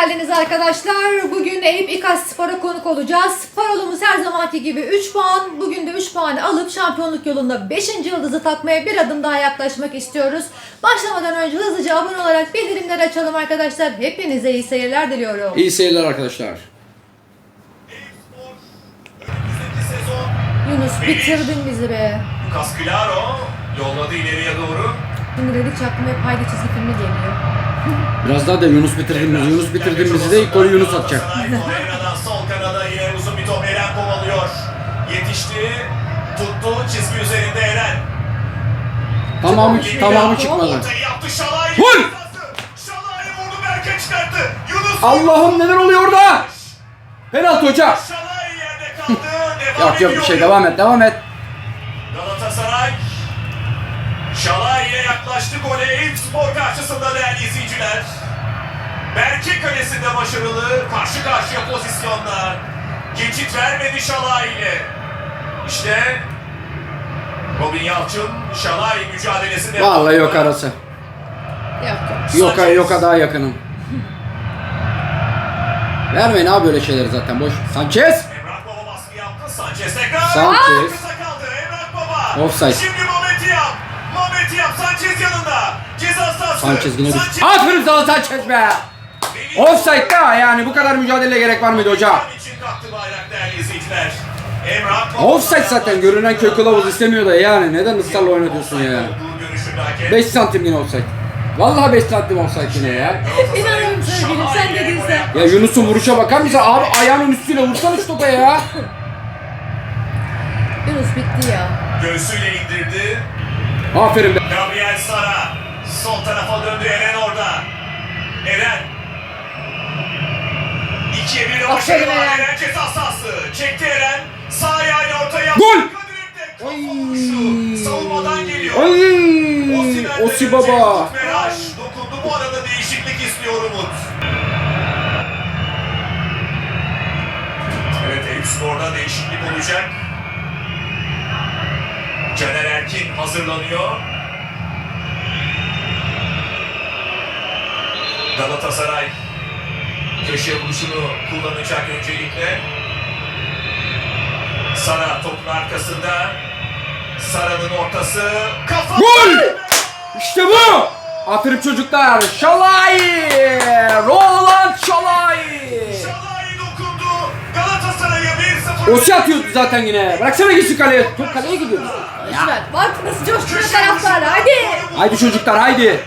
geldiniz arkadaşlar. Bugün Eyüp İKAS Spor'a konuk olacağız. Parolumuz her zamanki gibi 3 puan. Bugün de 3 puanı alıp şampiyonluk yolunda 5. yıldızı takmaya bir adım daha yaklaşmak istiyoruz. Başlamadan önce hızlıca abone olarak bildirimleri açalım arkadaşlar. Hepinize iyi seyirler diliyorum. İyi seyirler arkadaşlar. Yunus bitirdin bizi be. Lucas Claro yolladı ileriye doğru. Şimdi dedik aklıma hep Haydi çizgi filmi geliyor. Biraz daha da Yunus bitirdim bizi. Yunus bitirdim bizi de ilk golü Yunus atacak. Sol kanada yine uzun bir top Eren kovalıyor. Yetişti. Tuttu çizgi üzerinde Eren. Tamamı, tamamı çıkmadı. Ortayı yaptı Şalay. Vur! Şalay vurdu Berke çıkarttı. Yunus. Allah'ım neler oluyor orada? Penaltı hoca. Şalay yerde kaldı. Devam Yok yok bir ediyor. şey devam et devam et. Galatasaray Şalay ile yaklaştı gole Eyüp Spor karşısında değerli izleyiciler. Berke kalesinde başarılı, karşı karşıya pozisyonda. Geçit vermedi Şalay ile. İşte Robin Yalçın Şalay mücadelesi devam Vallahi yok arası. Yok yok. Yoka daha yakınım. Vermeyin abi böyle şeyleri zaten boş. Sanchez. Emrah Baba baskı yaptı. Sanchez tekrar. Sanchez. Kısa kaldı. Emrah Baba. Offside. Şimdi Sanchez yine düştü. Aferin sana Sanchez be. Offside da yani bu kadar mücadele gerek var mıydı hoca? Offside zaten görünen kök kılavuz istemiyor da yani neden ısrarla oynatıyorsun ya? Olduğu görüşünde hakem. 5 santim yine offside. Vallahi 5 santim offside yine ya. İnanıyorum sevgilim sen dediysen. Ya Yunus'un vuruşa bakar mısın? Abi ayağının üstüyle vursana şu topa ya. Yunus bitti ya. Göğsüyle indirdi. Aferin be. Gabriel Sara. Sol tarafa döndü Eren orada. Eren. İkiye bir Aferin başarı var. Eren. Eren ceza sahası. Çekti Eren. Sağ ayağıyla orta yaptı. Gol! Vuruşu. Savunmadan geliyor. Ay, Osi baba. Dokundu bu arada değişiklik istiyor Umut. Evet Eyüp Spor'da değişiklik olacak. Caner Erkin hazırlanıyor. Galatasaray köşe vuruşunu kullanacak öncelikle. Sara topun arkasında. Sara'nın ortası. Kafa. Gol! İşte bu. Aferin çocuklar. Şalay. Roland Şalay. Şalay dokundu. Galatasaray'a 1-0. Osi atıyordu zaten yine. Bıraksana gitsin kaleye. Top kaleye gidiyor. Lütfen. Bak nasıl coşkuyor taraftar. Hadi. Haydi çocuklar haydi.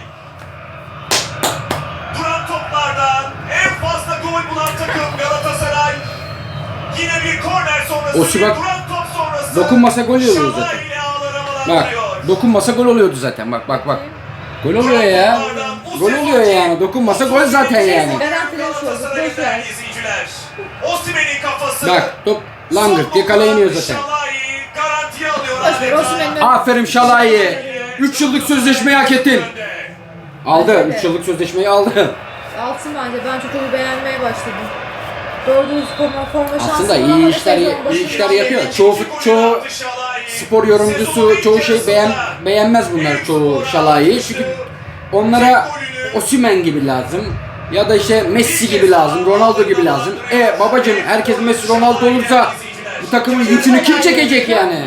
Korner sonrası. Osi bir bak, duran top sonrası. dokunmasa gol oluyor Şalay zaten. Bak dokunmasa gol oluyordu zaten. Bak bak bak. Gol oluyor ya. Gol oluyor yani. Dokunmasa gol zaten yani. Bak top langırt diye kaleye iniyor zaten. Aferin Şalay. 3 yıllık sözleşmeyi hak ettin. Aldı. 3 yıllık sözleşmeyi aldı. Alsın bence. Ben çocuğu beğenmeye başladım. Doğru düz forma, forma şansı Aslında iyi bulamadı işler- sezon iyi başında. işler yapıyor. Çoğu çoğu spor yorumcusu çoğu şey beğen beğenmez bunlar çoğu Şalay'ı. Çünkü onlara Osimhen gibi lazım. Ya da işte Messi gibi lazım, Ronaldo gibi lazım. E babacım herkes Messi Ronaldo olursa bu takımın yükünü kim çekecek yani?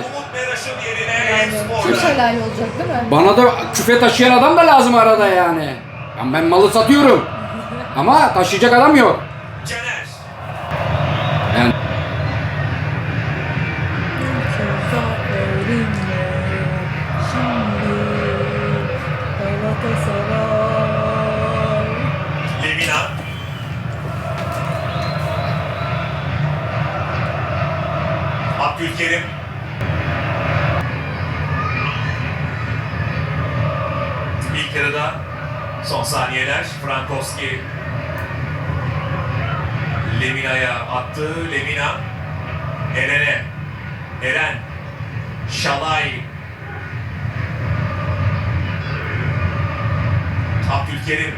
Çok helal olacak değil mi? Bana da küfe taşıyan adam da lazım arada yani. Ben, ben malı satıyorum. Ama taşıyacak adam yok. Frankowski Lemina'ya attı. Lemina Eren'e Eren Şalay Abdülkerim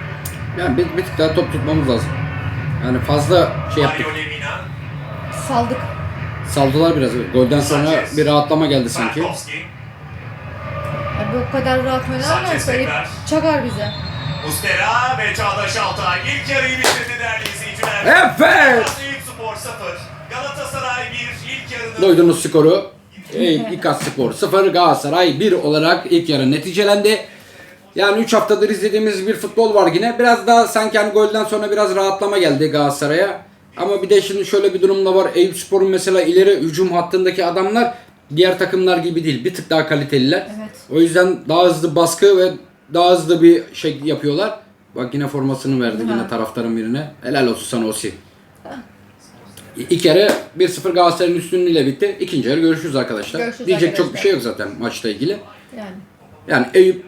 yani bir, bir tık daha top tutmamız lazım. Yani fazla şey yaptık. Mario Lemina Saldık. Saldılar biraz. Golden sonra Sanchez. bir rahatlama geldi sanki. Frankowski Ya bu kadar rahat Sanchez oynarlarsa tekrar. çakar bize. Mustera ve Çağdaş Altay ilk yarıyı bitirdi değerli izleyiciler. Evet. Eyüpspor 0. Galatasaray 1. İlk yarının Duydunuz skoru. İKAS Spor 0 Galatasaray 1 olarak ilk yarı neticelendi. Yani 3 haftadır izlediğimiz bir futbol var yine. Biraz daha sanki hani golden sonra biraz rahatlama geldi Galatasaray'a. Ama bir de şimdi şöyle bir durum da var. Eyüp Spor'un mesela ileri hücum hattındaki adamlar diğer takımlar gibi değil. Bir tık daha kaliteliler. Evet. O yüzden daha hızlı baskı ve daha hızlı bir şey yapıyorlar. Bak yine formasını verdi yine taraftarın birine. Helal olsun sana Osi. İlk yarı 1-0 Galatasaray'ın üstünlüğüyle bitti. İkinci yarı görüşürüz arkadaşlar. Görüşürüz Diyecek çok arkadaşlar. bir şey yok zaten maçla ilgili. Yani. Yani Eyüp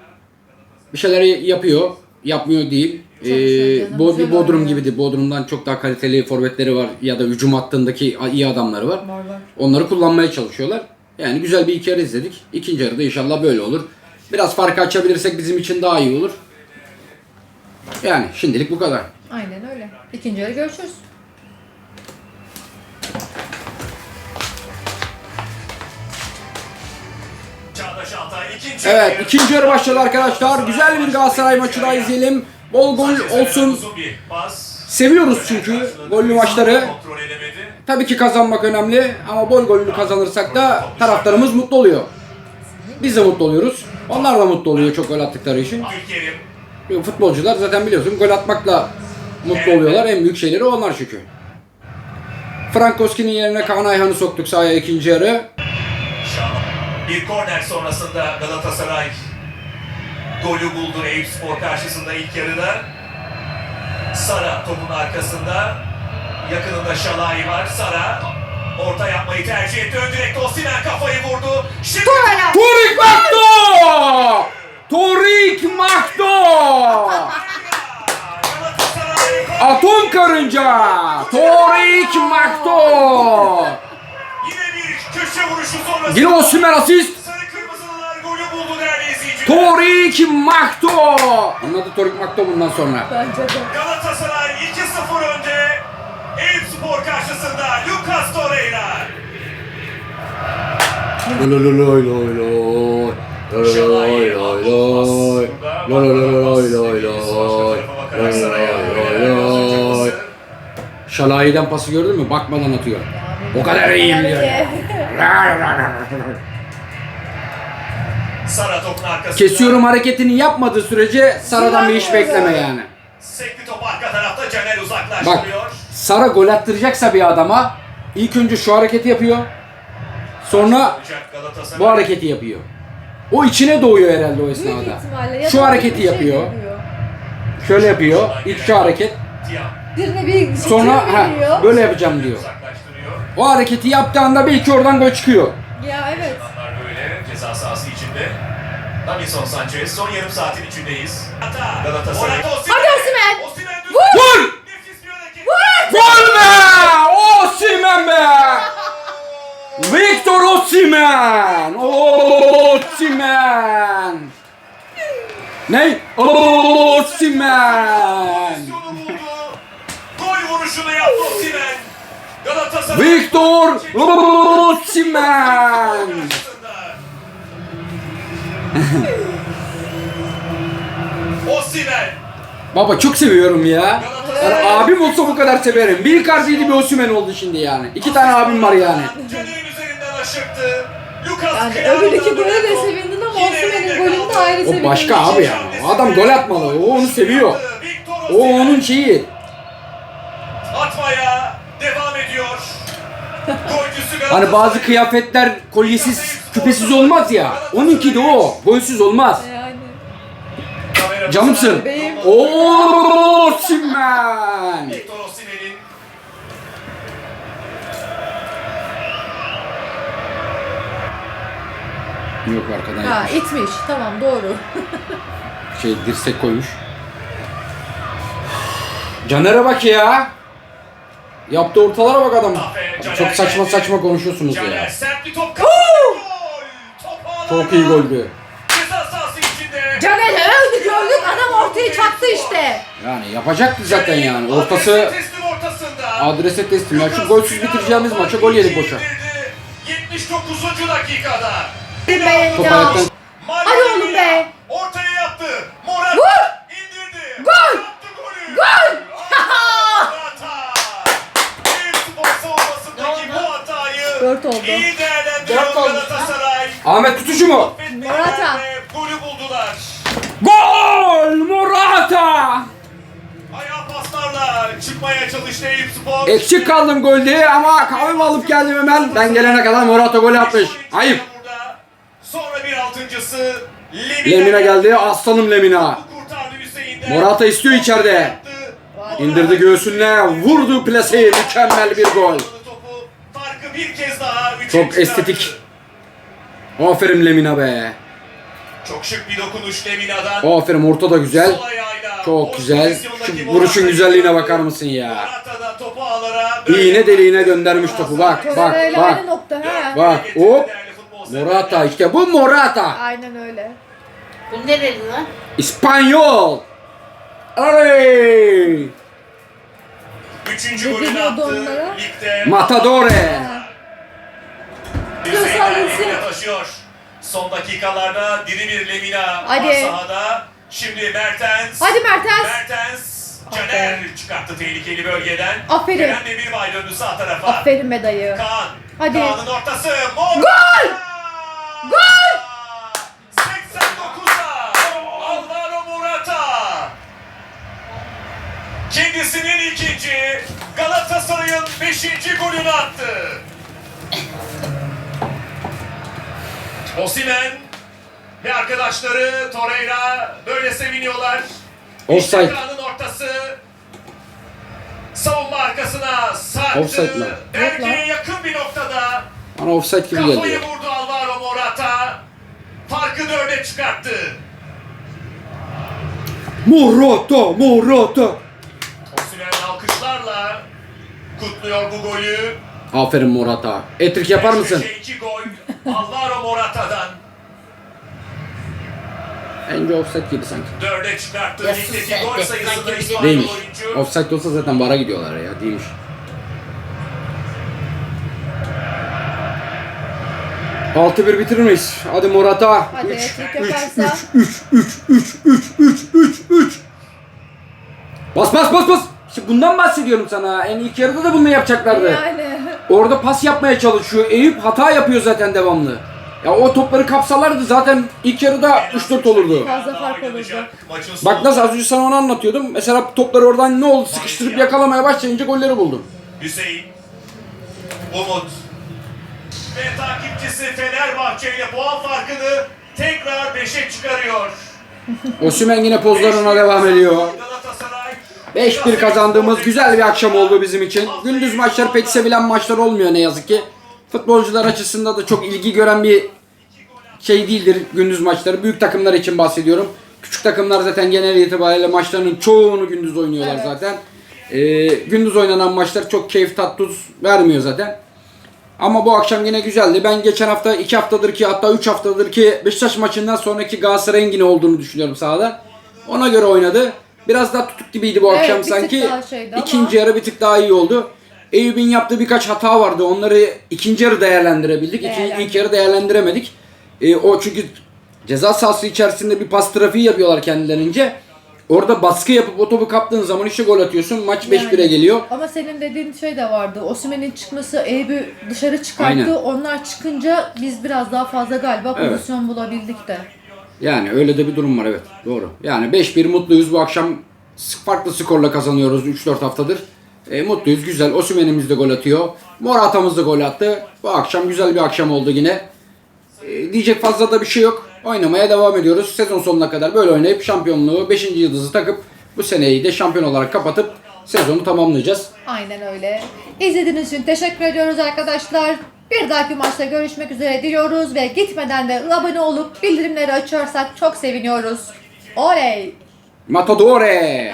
bir şeyler yapıyor. Yapmıyor değil. Çalışıyor Ee, canım, Bo- bir Bodrum oynuyor. gibiydi. Bodrum'dan çok daha kaliteli forvetleri var ya da hücum hattındaki iyi adamları var. Var var. Onları kullanmaya çalışıyorlar. Yani güzel bir iki yarı izledik. İkinci yarıda inşallah böyle olur. Biraz farkı açabilirsek bizim için daha iyi olur. Yani şimdilik bu kadar. Aynen öyle. İkinci yarı görüşürüz. Evet ikinci yarı başladı arkadaşlar. Güzel bir Galatasaray maçı daha izleyelim. Bol gol olsun. Seviyoruz çünkü gollü maçları. Tabii ki kazanmak önemli ama bol gollü kazanırsak da taraftarımız mutlu oluyor. Biz de mutlu oluyoruz. Onlar da mutlu oluyor çok gol attıkları için. Futbolcular zaten biliyorsun gol atmakla mutlu oluyorlar. En büyük şeyleri onlar çünkü. Frankowski'nin yerine Kaan Ayhan'ı soktuk sahaya ikinci yarı. Bir korner sonrasında Galatasaray golü buldu Eyüpspor karşısında ilk yarıda. Sara topun arkasında. Yakınında Şalay var. Sara orta yapmayı tercih etti. Ön direkte Osimhen kafayı vurdu. Şimdi Torik Makto! Torik Makto! Galatasaray Atom karınca! Torik Makto! yine bir köşe vuruşu sonrası. Yine Osimhen asist. Torik Makto! Anladı Torik Makto bundan sonra. Bence de. Galatasaray 2-0 önde. Eyüpspor karşısında Lucas Torreira. Loy loy loy. Loy loy loy loy. Loy loy loy loy. Şalayi'den pası gördün mü? Bakmadan atıyor. O kadar iyiyim diyor. Sara topun arkasında. Kesiyorum hareketini yapmadığı sürece Sara'dan bir iş bekleme yani. Sekli top arka tarafta Caner uzaklaştırıyor. Bak Sara gol attıracaksa bir adama ilk önce şu hareketi yapıyor. Sonra bu hareketi yapıyor. O içine doğuyor herhalde o Büyük esnada. ihtimalle. ya Şu da hareketi bir şey yapıyor. Şöyle yapıyor. İlk şu hareket. Tiam Birine bir Sonra ha, böyle yapacağım diyor. O hareketi yaptığı anda belki oradan gol çıkıyor. Ya evet. Böyle ceza sahası içinde. Davinson Sanchez son yarım saatin içindeyiz. Galatasaray. Hadi Osimhen! Victor Osimhen! Osimhen! Ne? Buldu. Gol vuruşunu yaptı. Galatasaray. Victor Osimhen! Osimhen. Baba çok seviyorum ya. Yani abim olsa bu kadar severim. Bir Icardi'ydi bir Osimhen oldu şimdi yani. İki tane abim var yani. Caner'in üzerinden aşırttı. Lucas Yani Criado öbür iki gole de sevindin ama Osimhen'in golünde kaldı. ayrı O sevindin. başka abi ya. O adam gol atmalı. O onu seviyor. O Osimhen onun şeyi. atmaya devam ediyor. Hani bazı kıyafetler kolyesiz, küpesiz olmaz ya. Onunki de o. Golsüz olmaz. Yani. Kamera Canımsın. Bebeğim. Osimhen! Victor Osimhen'in Yok arkadan Ha yapmış. itmiş. Tamam doğru. Şey dirsek koymuş. Caner'e bak ya. Yaptığı ortalara bak adam. Çok saçma saçma konuşuyorsunuz Caner ya. sert bir top. Gol. Çok iyi sahası içinde. Caner öldü gördük adam ortaya çattı işte. Yani yapacaktı zaten yani. Ortası adrese teslim. Ya şu golsüz bitireceğimiz maça gol yedik boşa. 79. dakikada be Top Hadi oğlum. Ortaya yaptı. Morata Vur. indirdi. Gol. Yaptı golü. Gol. Morata. Bir futbol savunmasındaki bu oldu. iyi oldu. Ahmet tutucu mu? Morata. Golü buldular. Gol Morata. Ayağa paslarla çıkmaya çalıştı Eyüp Spor. Eksik kaldım golde ama kahvemi alıp geldim hemen. Ben gelene kadar Morata gol atmış. Ayıp. Altıncısı Lemina, Lemina geldi. Aslanım Lemina. Morata istiyor içeride. Yaptı. İndirdi göğsünle. Vurdu plaseyi. Mükemmel bir gol. Topu farkı bir kez daha üçe Çok estetik. Aferin Lemina be. Çok şık bir dokunuş Lemina'dan. Aferin orta da güzel. Çok güzel. Şu vuruşun güzelliğine bakar mısın ya? Morata da topu ağlara İğne deliğine göndermiş topu. Bak bak bak. aynı nokta ha. Bak hop. Morata işte bu Morata. Aynen öyle. Bu nereli lan? İspanyol. Ay! Üçüncü golünü deniyordu attı onlara? ligde. Matadore. Lemina taşıyor. Son dakikalarda diri bir Lemina Hadi. var sahada. Şimdi Mertens. Hadi Mertens. Mertens. Caner çıkarttı tehlikeli bölgeden. Aferin. Kerem Demirbay döndü sağ tarafa. Aferin be dayı. Kaan. Hadi. Kaan'ın ortası. Mor. Arkadaşları Torreira böyle seviniyorlar. Offside. İşte ortası. Savunma arkasına sarktı. Offside mi? Dergiye yakın bir noktada Bana offside gibi kafayı geldi. vurdu Alvaro Morata. Farkı dörde çıkarttı. Morata, Morata. Osimhen alkışlarla kutluyor bu golü. Aferin Morata. Etrik yapar mısın? iki gol Alvaro Morata'dan. Bence offside gibi sanki. Dörde çıkarttı. Ya Ligdeki sus sen gol de, sayısında sanki bir şey İspanyol Değilmiş. oyuncu. Offside olsa zaten vara gidiyorlar ya. Değilmiş. Altı bir bitirir miyiz? Hadi Morata. Hadi Üç, etrik üç, yaparsa. üç, üç, üç, üç, üç, üç, üç. Bas bas bas bas. İşte bundan bahsediyorum sana. En ilk yarıda da bunu yapacaklardı. Yani. Orada pas yapmaya çalışıyor. Eyüp hata yapıyor zaten devamlı. Ya o topları kapsalardı zaten ilk yarıda 3-4 olurdu. Fazla fark olurdu. Bak nasıl az önce sana onu anlatıyordum. Mesela topları oradan ne oldu sıkıştırıp yakalamaya başlayınca golleri buldum. Hüseyin, Umut ve takipçisi Fenerbahçe ile puan farkını tekrar 5'e çıkarıyor. Osimhen yine pozlarına devam ediyor. Galatasaray 5-1 kazandığımız güzel bir akşam oldu bizim için. Gündüz maçları pek sevilen maçlar olmuyor ne yazık ki. Futbolcular açısından da çok ilgi gören bir şey değildir gündüz maçları. Büyük takımlar için bahsediyorum. Küçük takımlar zaten genel itibariyle maçlarının çoğunu gündüz oynuyorlar Evet. zaten. Ee, gündüz oynanan maçlar çok keyif tat tuz vermiyor zaten. Ama bu akşam yine güzeldi. Ben geçen hafta 2 haftadır ki hatta 3 haftadır ki Beşiktaş maçından sonraki Galatasaray'ın yine olduğunu düşünüyorum sahada. Ona göre oynadı. Biraz daha tutuk gibiydi bu Evet, akşam sanki. ama- İkinci yarı bir tık daha iyi oldu. Eyüp'ün yaptığı birkaç hata vardı. Onları ikinci yarı değerlendirebildik. İkinci, ilk yarı değerlendiremedik. Ee, o çünkü ceza sahası içerisinde bir pas trafiği yapıyorlar kendilerince. Orada baskı yapıp o topu kaptığın zaman işte gol atıyorsun. Maç 5-1'e Yani. geliyor. Ama senin dediğin şey de vardı. Osimhen'in çıkması Eyüp'ü dışarı çıkarttı. Aynen. Onlar çıkınca biz biraz daha fazla galiba Evet. pozisyon bulabildik de. Yani öyle de bir durum var evet. Doğru. Yani 5-1 mutluyuz. Bu akşam farklı skorla kazanıyoruz 3-4 haftadır. E, mutluyuz. Güzel. Osimhen'imiz de gol atıyor. Morata'mız da gol attı. Bu akşam güzel bir akşam oldu yine. E, diyecek fazla da bir şey yok. Oynamaya devam ediyoruz. Sezon sonuna kadar böyle oynayıp şampiyonluğu 5. yıldızı takıp bu seneyi de şampiyon olarak kapatıp sezonu tamamlayacağız. Aynen öyle. İzlediğiniz için teşekkür ediyoruz arkadaşlar. Bir dahaki maçta görüşmek üzere diliyoruz ve gitmeden de abone olup bildirimleri açarsak çok seviniyoruz. Oley! Matadore!